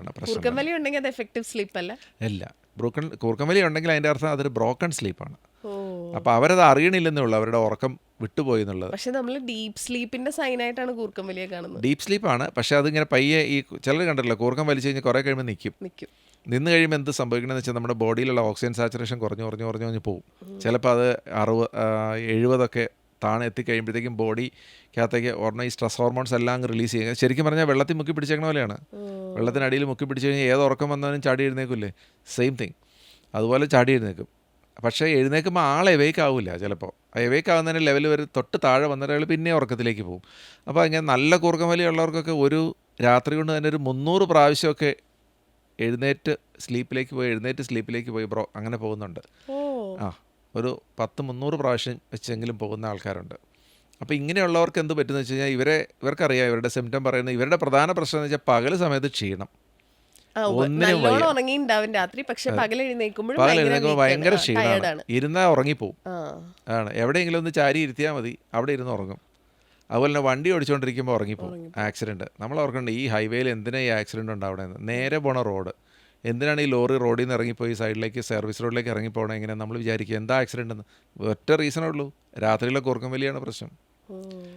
കൂർക്കമ്പലി ഉണ്ടെങ്കിൽ അത് effective sleep അല്ല? അല്ല ബ്രോക്കൺ കൂർക്കമ്പലി ഉണ്ടെങ്കിൽ അതിന്റെ അർത്ഥം അതൊരു ബ്രോക്കൺ സ്ലീപ്പാണ് ഓ. അപ്പോൾ അവരത് അറിയണില്ലെന്നേ ഉള്ളൂ. അവരുടെ ഉറക്കം വിട്ടുപോയി എന്നുള്ളത്. പക്ഷെ നമ്മൾ ഡീപ്പ് സ്ലീപ്പിന്റെ സൈൻ ആയിട്ടാണ് കൂർക്കമ്പലിയെ കാണുന്നത്. ഡീപ്പ് ആണ്. പക്ഷെ അതിങ്ങനെ പയ്യെ ഈ ചിലർ കണ്ടിട്ടില്ല? കൂർക്കം വലിച്ചു കഴിഞ്ഞാൽ കുറെ കഴിയുമ്പോൾ നിൽക്കും നിൽക്കും നിന്ന് കഴിയുമ്പോൾ എന്ത് സംഭവിക്കണമെന്ന് വെച്ചാൽ നമ്മുടെ ബോഡിയിലുള്ള ഓക്സിജൻ സാച്ചുറേഷൻ കുറഞ്ഞു കുറഞ്ഞു കുറഞ്ഞു കുറഞ്ഞ് പോകും ചിലപ്പോൾ അത് അറുപത് എഴുപതൊക്കെ താഴെ എത്തിക്കഴിയുമ്പോഴത്തേക്കും ബോഡിക്കകത്തേക്ക് ഓർമ്മ ഈ സ്ട്രെസ് ഹോർമോൺസ് എല്ലാം അങ്ങ് റിലീസ് ചെയ്യുക ശരിക്കും പറഞ്ഞാൽ വെള്ളത്തിൽ മുക്കി പിടിച്ചേക്കണ പോലെയാണ്. വെള്ളത്തിനടിയിൽ മുക്കി പിടിച്ചു കഴിഞ്ഞാൽ ഏത് ഉറക്കം വന്നാലും ചാടി എഴുന്നേക്കില്ലേ സെയിം തിങ് അതുപോലെ ചാടി എഴുന്നേക്കും പക്ഷേ എഴുന്നേൽക്കുമ്പോൾ ആൾ എവേക്ക് ആവില്ല ചിലപ്പോൾ എവേക്ക് ആവുന്നതിന് ലെവൽ വരെ തൊട്ട് താഴെ വന്നിട്ട് അയാൾ പിന്നെ ഉറക്കത്തിലേക്ക് പോകും. അപ്പോൾ അങ്ങനെ നല്ല കൂർക്കം വലിയുള്ളവർക്കൊക്കെ ഒരു രാത്രി കൊണ്ട് തന്നെ ഒരു മുന്നൂറ് പ്രാവശ്യമൊക്കെ എഴുന്നേറ്റ് സ്ലീപ്പിലേക്ക് പോയി എഴുന്നേറ്റ് സ്ലീപ്പിലേക്ക് പോയി ബ്രോ അങ്ങനെ പോകുന്നുണ്ട്. ആ. ഒരു പത്ത് മുന്നൂറ് പ്രാവശ്യം വെച്ചെങ്കിലും പോകുന്ന ആൾക്കാരുണ്ട്. അപ്പോൾ ഇങ്ങനെയുള്ളവർക്ക് എന്ത് പറ്റുമെന്ന് വെച്ച് കഴിഞ്ഞാൽ ഇവരെ ഇവർക്കറിയാം ഇവരുടെ സിംറ്റം പറയുന്നത് ഇവരുടെ പ്രധാന പ്രശ്നം എന്ന് വെച്ചാൽ പകൽ സമയത്ത് ക്ഷീണം. രാത്രി. പക്ഷെ പകൽ എഴുന്നേൽക്കുമ്പോഴും എഴുന്നേൽക്കുമ്പോൾ ഭയങ്കര ക്ഷീണമാണ് ഇരുന്നാൽ ഉറങ്ങിപ്പോവും. ആണ്. എവിടെയെങ്കിലും ഒന്ന് ചാരി ഇരുത്തിയാൽ മതി. അവിടെ ഇരുന്ന് ഉറങ്ങും. അതുപോലെ തന്നെ വണ്ടി ഓടിച്ചുകൊണ്ടിരിക്കുമ്പോൾ ഉറങ്ങിപ്പോവും. ആക്സിഡന്റ്. നമ്മൾ ഓർക്കേണ്ട ഈ ഹൈവേയിൽ എന്തിനാ ഈ ആക്സിഡന്റ് ഉണ്ടാവണമെന്ന് നേരെ പോണ റോഡ് എന്തിനാണ് ഈ ലോറി റോഡിൽ നിന്ന് ഇറങ്ങിപ്പോയി സൈഡിലേക്ക് സർവീസ് റോഡിലേക്ക് ഇറങ്ങിപ്പോകണം എങ്ങനെ നമ്മൾ വിചാരിക്കുക എന്താ ആക്സിഡന്റ് എന്ന്? ഒറ്റ റീസണേ ഉള്ളൂ. രാത്രിയിലെ കുറുക്കും വലിയാണ് പ്രശ്നം.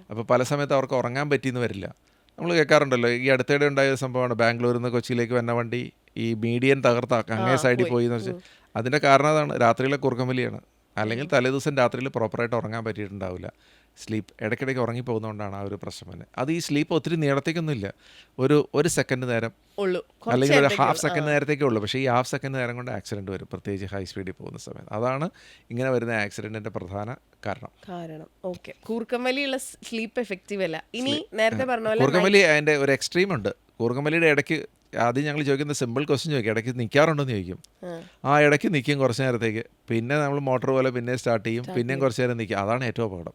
അപ്പോൾ പല സമയത്ത് അവർക്ക് ഉറങ്ങാൻ പറ്റിയെന്ന് വരില്ല. നമ്മൾ കേൾക്കാറുണ്ടല്ലോ ഈ അടുത്തിടെ ഉണ്ടായ ഒരു സംഭവമാണ്. ബാംഗ്ലൂരിൽ നിന്ന് കൊച്ചിയിലേക്ക് വന്ന വണ്ടി ഈ മീഡിയൻ തകർത്ത അങ്ങേ സൈഡിൽ പോയി. എന്ന് വെച്ചാൽ അതിന്റെ കാരണം അതാണ് രാത്രിയിലെ കുറുക്കമ്പലിയാണ് അല്ലെങ്കിൽ തലേദിവസം രാത്രിയിൽ പ്രോപ്പറായിട്ട് ഉറങ്ങാൻ പറ്റിയിട്ടുണ്ടാവില്ല. സ്ലീപ്പ് ഇടയ്ക്കിടയ്ക്ക് ഉറങ്ങിപ്പോകുന്നതുകൊണ്ടാണ് ആ ഒരു പ്രശ്നം തന്നെ അത് ഈ സ്ലീപ്പ് ഒത്തിരി നീളത്തേക്കൊന്നുമില്ല. ഒരു ഒരു സെക്കൻഡ് നേരം ഉള്ളു. അല്ലെങ്കിൽ ഒരു ഹാഫ് സെക്കൻഡ് നേരത്തേക്കേ ഉള്ളൂ. പക്ഷേ ഈ ഹാഫ് സെക്കൻഡ് നേരം കൊണ്ട് ആക്സിഡന്റ് വരും. പ്രത്യേകിച്ച് ഹൈ സ്പീഡിൽ പോകുന്ന സമയത്ത്. അതാണ് ഇങ്ങനെ വരുന്ന ആക്സിഡന്റിന്റെ പ്രധാന കാരണം. കാരണം. ഓക്കെ കൂർക്കമ്മലിയുള്ള സ്ലീപ്പ് എഫക്റ്റീവ് അല്ല. ഇനി നേരത്തെ പറഞ്ഞ പോലെ കൂർക്കമ്മലി അതിന്റെ ഒരു എക്സ്ട്രീം ഉണ്ട്. കൂർക്കമ്മലിയുടെ ഇടയ്ക്ക് ആദ്യം ഞങ്ങൾ ചോദിക്കുന്ന സിമ്പിൾ ക്വസ്റ്റ്യൻ ചോദിക്കും. ഇടയ്ക്ക് നിൽക്കാറുണ്ടെന്ന് ചോദിക്കും. ആ. ഇടയ്ക്ക് നിൽക്കും കുറച്ച് നേരത്തേക്ക്. പിന്നെ നമ്മൾ മോട്ടോർ പോലെ പിന്നെ സ്റ്റാർട്ട് ചെയ്യും. പിന്നെയും കുറച്ച് നേരം നിൽക്കും അതാണ് ഏറ്റവും അപകടം.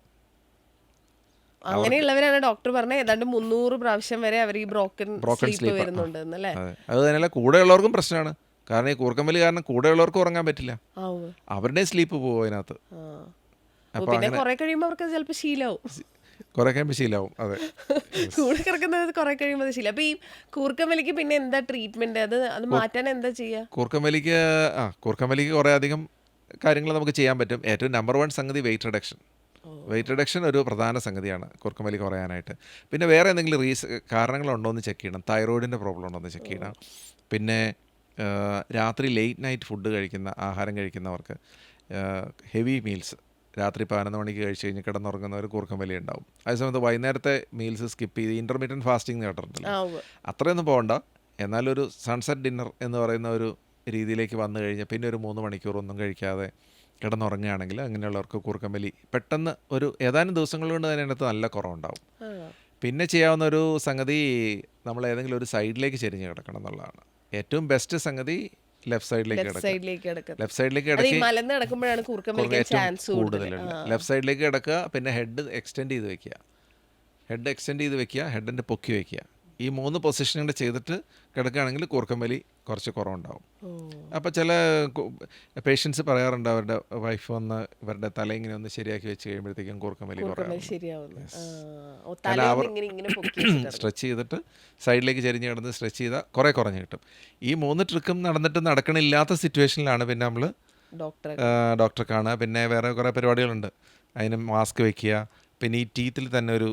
അങ്ങനെയുള്ളവരാണ് ഡോക്ടർ പറഞ്ഞത് ഏതാണ്ട് മുന്നൂറ് പ്രാവശ്യം വരെ അവർ ഈ ബ്രോക്കൺ ബ്രോക്കൺ സ്ലീപ്പ് വരുന്നുണ്ട് അതെ. തന്നെയല്ല കൂടെയുള്ളവർക്കും പ്രശ്നമാണ്. കാരണം ഈ കൂർക്കമ്പൽ കാരണം കൂടെ ഉള്ളവർക്ക് ഉറങ്ങാൻ പറ്റില്ല. അവരുടെ സ്ലീപ്പ് പോകും അതിനകത്ത്. പിന്നെ കുറെ കഴിയുമ്പോൾ അവർക്ക് ചിലപ്പോൾ ശീലവും. കുറേ കഴിയുമ്പോൾ ശീലാവും. അതെ. കൂടെ കിടക്കുന്നത് കുറെ കഴിയുമ്പോൾ ശീലം അപ്പൊ ഈ കൂർക്കമ്പലിക്ക് പിന്നെ എന്താ ട്രീറ്റ്മെന്റ് അത് അത് മാറ്റാൻ എന്താ ചെയ്യാ? കൂർക്കമ്പലിക്ക് ആ കൂർക്കമ്പലിക്ക് കുറെ അധികം കാര്യങ്ങൾ നമുക്ക് ചെയ്യാൻ പറ്റും. ഏറ്റവും നമ്പർ വൺ സംഗതി വെയിറ്റ് റിഡക്ഷൻ വെയിറ്റ് റിഡക്ഷൻ ഒരു പ്രധാന സംഗതിയാണ് കൂർക്കമ്പലി കുറയാനായിട്ട്. പിന്നെ വേറെ എന്തെങ്കിലും റീസ് കാരണങ്ങളുണ്ടോ എന്ന് ചെക്ക് ചെയ്യണം. തൈറോയിഡിന്റെ പ്രോബ്ലം ഉണ്ടോ എന്ന് ചെക്ക് ചെയ്യണം. പിന്നെ രാത്രി ലേറ്റ് നൈറ്റ് ഫുഡ് കഴിക്കുന്ന ആഹാരം കഴിക്കുന്നവർക്ക് ഹെവി മീൽസ് രാത്രി പതിനൊന്ന് മണിക്ക് കഴിച്ച് കഴിഞ്ഞ് കിടന്നുറങ്ങുന്നവർ വലിയ ഉണ്ടാവും അതേസമയത്ത് വൈകുന്നേരത്തെ മീൽസ് സ്കിപ്പ് ചെയ്ത് ഇന്റർമീഡിയന്റ് ഫാസ്റ്റിംഗ് ഉവ്വ്. അത്രയൊന്നും പോകണ്ട. എന്നാലൊരു സൺസെറ്റ് ഡിന്നർ എന്ന് പറയുന്ന ഒരു രീതിയിലേക്ക് വന്നു കഴിഞ്ഞാൽ പിന്നെ ഒരു മൂന്ന് മണിക്കൂർ ഒന്നും കഴിക്കാതെ കിടന്നുറങ്ങുകയാണെങ്കിൽ അങ്ങനെയുള്ളവർക്ക് കൂർക്കമ്പലി പെട്ടെന്ന് ഒരു ഏതാനും ദിവസങ്ങൾ കൊണ്ട് തന്നെ അതിനകത്ത് നല്ല കുറവുണ്ടാവും. പിന്നെ ചെയ്യാവുന്ന ഒരു സംഗതി നമ്മൾ ഏതെങ്കിലും ഒരു സൈഡിലേക്ക് ചെരിഞ്ഞ് കിടക്കണം എന്നുള്ളതാണ്. ഏറ്റവും ബെസ്റ്റ് സംഗതി ലെഫ്റ്റ് സൈഡിലേക്ക് കിടക്കുക. ലെഫ്റ്റ് സൈഡിലേക്ക് ചാൻസ് കൂടുതലുണ്ട് ലെഫ്റ്റ് സൈഡിലേക്ക് കിടക്കുക പിന്നെ ഹെഡ് എക്സ്റ്റെൻഡ് ചെയ്ത് വെക്കുക. ഹെഡ് എക്സ്റ്റെൻഡ് ചെയ്ത് വെക്കുക ഹെഡിന്റെ പൊക്കി വെക്കുക. ഈ മൂന്ന് പൊസിഷൻ കൂടെ ചെയ്തിട്ട് കിടക്കുകയാണെങ്കിൽ കൂർക്കമ്പലി കുറച്ച് കുറവുണ്ടാവും. അപ്പോൾ ചില പേഷ്യൻസ് പറയാറുണ്ട് അവരുടെ വൈഫ് വന്ന് ഇവരുടെ തല ഇങ്ങനെ ഒന്ന് ശരിയാക്കി വെച്ച് കഴിയുമ്പോഴത്തേക്കും കൂർക്കമ്പലി വലി കുറയാം ശരിയാവുന്നു. ആ. ഇങ്ങനെ ഇങ്ങനെ പൊക്കി വെച്ചിട്ടാണ്. സ്ട്രെച്ച് ചെയ്തിട്ട് സൈഡിലേക്ക് ചെരിഞ്ഞ് കിടന്ന് സ്ട്രെച്ച് ചെയ്താൽ കുറേ കുറഞ്ഞ് കിട്ടും. ഈ മൂന്ന് ട്രിക്കും നടന്നിട്ട് നടക്കണില്ലാത്ത സിറ്റുവേഷനിലാണ് പിന്നെ നമ്മൾ ഡോക്ടറെ കാണുക. പിന്നെ വേറെ കുറേ പരിപാടികളുണ്ട്. അതിന് മാസ്ക് വെക്കുക. പിന്നെ ഈ ടീത്തിൽ തന്നെ ഒരു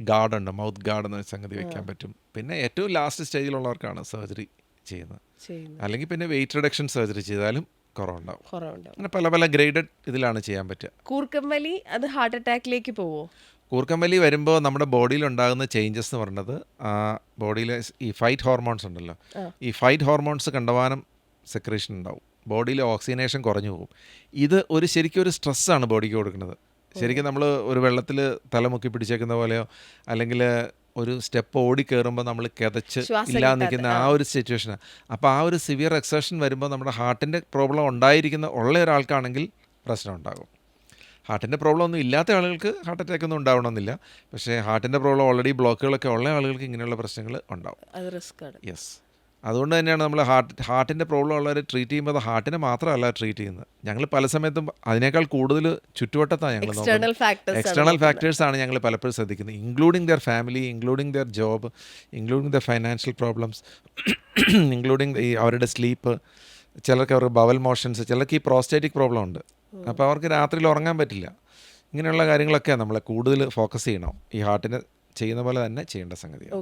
ഗാർഡുണ്ട് മൗത്ത് ഗാർഡ് എന്ന സംഗതി വെക്കാൻ പറ്റും. പിന്നെ ഏറ്റവും ലാസ്റ്റ് സ്റ്റേജിലുള്ളവർക്കാണ് സർജറി ചെയ്യുന്നത്. അല്ലെങ്കിൽ പിന്നെ വെയിറ്റ് റിഡക്ഷൻ സർജറി ചെയ്താലും കുറവുണ്ടാവും. അങ്ങനെ പല പല ഗ്രേഡഡ് ഇതിലാണ് ചെയ്യാൻ പറ്റുക. കൂർക്കമ്പലി അത് ഹാർട്ട് അറ്റാക്കിലേക്ക് പോവോ? കൂർക്കമ്പലി വരുമ്പോൾ നമ്മുടെ ബോഡിയിൽ ഉണ്ടാകുന്ന ചേഞ്ചസ് എന്ന് പറയുന്നത് ആ ബോഡിയിലെ ഈ ഫൈറ്റ് ഹോർമോൺസ് ഉണ്ടല്ലോ. ഈ ഫൈറ്റ് ഹോർമോൺസ് കണ്ടമാനം സെക്രേഷൻ ഉണ്ടാവും. ബോഡിയിലെ ഓക്സിജനേഷൻ കുറഞ്ഞു പോകും. ഇത് ഒരു ശരിക്കും ഒരു സ്ട്രെസ്സാണ് ബോഡിക്ക് കൊടുക്കുന്നത്. ശരിക്കും നമ്മൾ ഒരു വെള്ളത്തിൽ തലമുക്കി പിടിച്ചേക്കുന്ന പോലെയോ അല്ലെങ്കിൽ ഒരു സ്റ്റെപ്പ് ഓടി കയറുമ്പോൾ നമ്മൾ കിതച്ച് ഇല്ലാ നിൽക്കുന്ന ആ ഒരു സിറ്റുവേഷനാണ് അപ്പോൾ ആ ഒരു സിവിയർ എക്സേഷൻ വരുമ്പോൾ നമ്മുടെ ഹാർട്ടിന്റെ പ്രോബ്ലം ഉണ്ടായിരിക്കുന്ന ഉള്ള ഒരാൾക്കാണെങ്കിൽ പ്രശ്നം ഉണ്ടാകും. ഹാർട്ടിന്റെ പ്രോബ്ലം ഒന്നും ഇല്ലാത്ത ആളുകൾക്ക് ഹാർട്ട് അറ്റാക്ക് ഒന്നും ഉണ്ടാവണമെന്നില്ല. പക്ഷേ ഹാർട്ടിന്റെ പ്രോബ്ലം ഓൾറെഡി ബ്ലോക്കുകളൊക്കെ ഉള്ള ആളുകൾക്ക് ഇങ്ങനെയുള്ള പ്രശ്നങ്ങൾ ഉണ്ടാവും. യെസ് അതുകൊണ്ട് തന്നെയാണ് നമ്മൾ ഹാർട്ട് ഹാർട്ടിന്റെ പ്രോബ്ലം ഉള്ളവരെ ട്രീറ്റ് ചെയ്യുമ്പോൾ അത് ഹാർട്ടിനെ മാത്രമല്ല ട്രീറ്റ് ചെയ്യുന്നത്. ഞങ്ങൾ പല സമയത്തും അതിനേക്കാൾ കൂടുതൽ ചുറ്റുവട്ടത്താണ് ഞങ്ങൾ എക്സ്റ്റേണൽ ഫാക്ടേഴ്സ് എക്സ്റ്റേണൽ ഫാക്ടേഴ്സ് ആണ് ഞങ്ങൾ പലപ്പോഴും ശ്രദ്ധിക്കുന്നത്. Including their family including their job including their financial problems including ഈ അവരുടെ സ്ലീപ്പ് ചിലർക്ക് അവർക്ക് ബവൽ മോഷൻസ് ചിലർക്ക് ഈ പ്രോസ്റ്റേറ്റിക് പ്രോബ്ലം ഉണ്ട്. അപ്പോൾ അവർക്ക് രാത്രിയിൽ ഉറങ്ങാൻ പറ്റില്ല. ഇങ്ങനെയുള്ള കാര്യങ്ങളൊക്കെ നമ്മൾ കൂടുതൽ ഫോക്കസ് ചെയ്യണം. ഈ ഹാർട്ടിന് ചെയ്യുന്ന പോലെ തന്നെ ചെയ്യേണ്ട സംഗതിയാണ്.